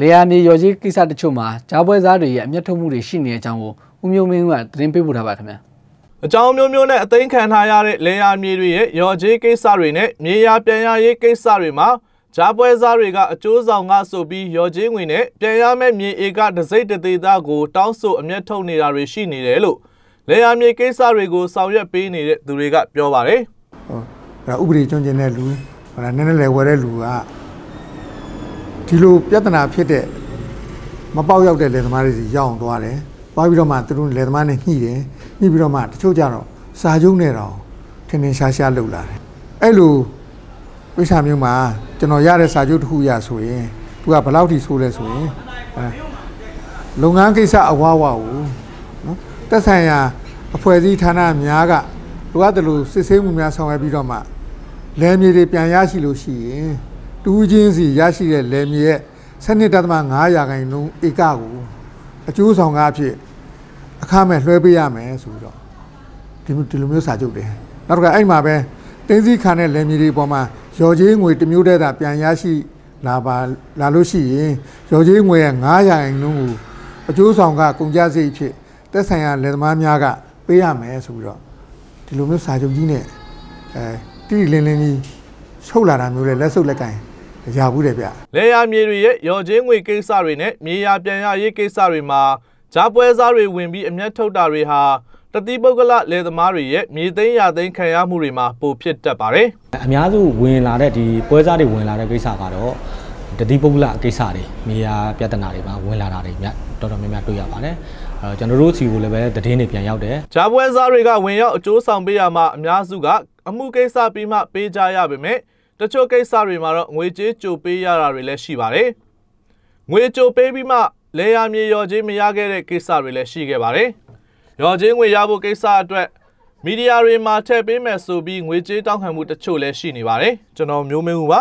လေယာမြေရော်ကြီးကိစ္စတချို့မှာဂျားပွဲစားတွေရဲ့အမျက်ထုတ်မှုတွေရှိနေတဲ့အကြောင်းကိုဦးမျိုးမင်းကသတင်းပေးပို့ထားပါခင်ဗျာအကြောင်းမျိုးမျိုးနဲ့အသိမ်းခံထားရတဲ့လေယာမြေတွေရဲ့ရော်ကြေးကိစ္စတွေနဲ့မြေယာပြန်ရရေးကိစ္စတွေမှာဂျားပွဲစားတွေကအကျိုးဆောင်ကဆိုပြီးရော်ကြေးငွေနဲ့ပြန်ရမဲ့မြေဧကတစ်စိတ်တစ်သေးသားကိုတောင်းဆိုအမျက်ထုတ်နေတာတွေရှိနေတယ်လို့လေယာမြေကိစ္စတွေကိုဆောင်ရွက်ပေးနေတဲ့သူတွေကပြောပါတယ်ဟိုအဲ့ဒါဥပဒေကျွမ်းကျင်တဲ့လူဟိုဒါနည်းနည်းလေဝဲတဲ့လူက ဒီလိုပြဿနာဖြစ်တဲ့မပေါက်ရောက်တဲ့လယ်သမားတွေစီရောက်အောင်သွားတယ်သွားပြီးတော့မှသူတို့လယ်သမားနဲ့ညှိတယ်ညှိပြီးတော့မှတချို့ကြတော့စာချုပ်နဲ့တော့ထင်ထင်ရှားရှားလုပ်လာတယ်အဲ့လိုဝိစာမျိုးမှာကျွန်တော်ရတဲ့စာချုပ်တစ်ခုရဆိုရင်သူကဘယ်လောက်ထိဆိုးလဲဆိုရင်အဲလုပ်ငန်းကိစ္စအဝဝကိုနော်တက်ဆိုင်ရာအဖွဲ့အစည်းဌာနများကလိုအပ်တယ်လို့စစ်ဆေးမှုများဆောင်ရွက်ပြီးတော့မှလယ်မြေတွေပြန်ရရှိလို့ရှိရင် တူးချင်းစီရရှိတဲ့လယ်မြေရဲ့7.5ရာခိုင်နှုန်းဧကကိုအကျိုးဆောင်ကားအဖြစ်အခမဲ့လွှဲပေးရမယ်ဆိုပြီးတော့ဒီလိုဒီလိုမျိုးစာချုပ်တယ်နောက်တစ်ခါအဲ့မှာပဲတင်းစည်းခံတဲ့လယ်မြေတွေပေါ်မှာရော်ကြေးငွေတစ်မျိုးတည်းသာပြန်ရရှိလာပါလာလို့ရှိရင်ရော်ကြေးငွေရဲ့9ရာခိုင်နှုန်းကိုအကျိုးဆောင်ကကုန်ကျစရိတ်ဖြစ်သက်ဆိုင်ရာလယ်သမားများကပေးရမယ်ဆိုပြီးတော့ဒီလိုမျိုးစာချုပ်ကြီးနဲ့အဲတိတိလင်းလင်းကြီးချုပ်လာတာမျိုးလေလက်စုပ်လက်ကင် ရဘူးတယ်ဗျလေယာမြေတွေရဲ့ရော်ကြေးငွေကိစ္စတွေနဲ့မြေယာပြန်ရရေးကိစ္စတွေမှာဂျားပွဲစားတွေဝင်ပြီးအမျက်ထုတ်တာတွေဟာတတိပုဂ္ဂလလယ်သမားတွေရဲ့မြေသိမ်းရသိမ်းခံရမှုတွေမှာပိုဖြစ်တတ်ပါတယ်အများစုဝင်လာတဲ့ဒီပွဲစားတွေဝင်လာတဲ့ကိစ္စကတော့တတိပုဂ္ဂလကိစ္စတွေမြေယာပြဿနာတွေမှာဝင်လာတာတွေမြတ်တော်တော်များများတွေ့ရပါတယ်အဲကျွန်တော်တို့စီကိုလည်းပဲသတင်းတွေပြန်ရောက်တယ်ဂျားပွဲစားတွေကဝင်ရောက်အကျိုးဆောင်ပေးရမှာအများစုကအမှုကိစ္စပြီးမှပေးကြရပါမယ် တချို့ကိစ္စတွေမှာတော့ငွေကြေးကြိုပေးရတာတွေလည်းရှိပါတယ်ငွေကြိုပေးပြီးမှလေယာမြေရော်ကြေးမရခဲ့တဲ့ကိစ္စတွေလည်းရှိခဲ့ပါတယ်ရော်ကြေးငွေရဖို့ကိစ္စအတွက်မီဒီယာတွေမှာထည့်ပေးမယ်ဆိုပြီးငွေကြေးတောင်းခံမှုတချို့လည်းရှိနေပါတယ်ကျွန်တော်မျိုးမင်းဦးပါ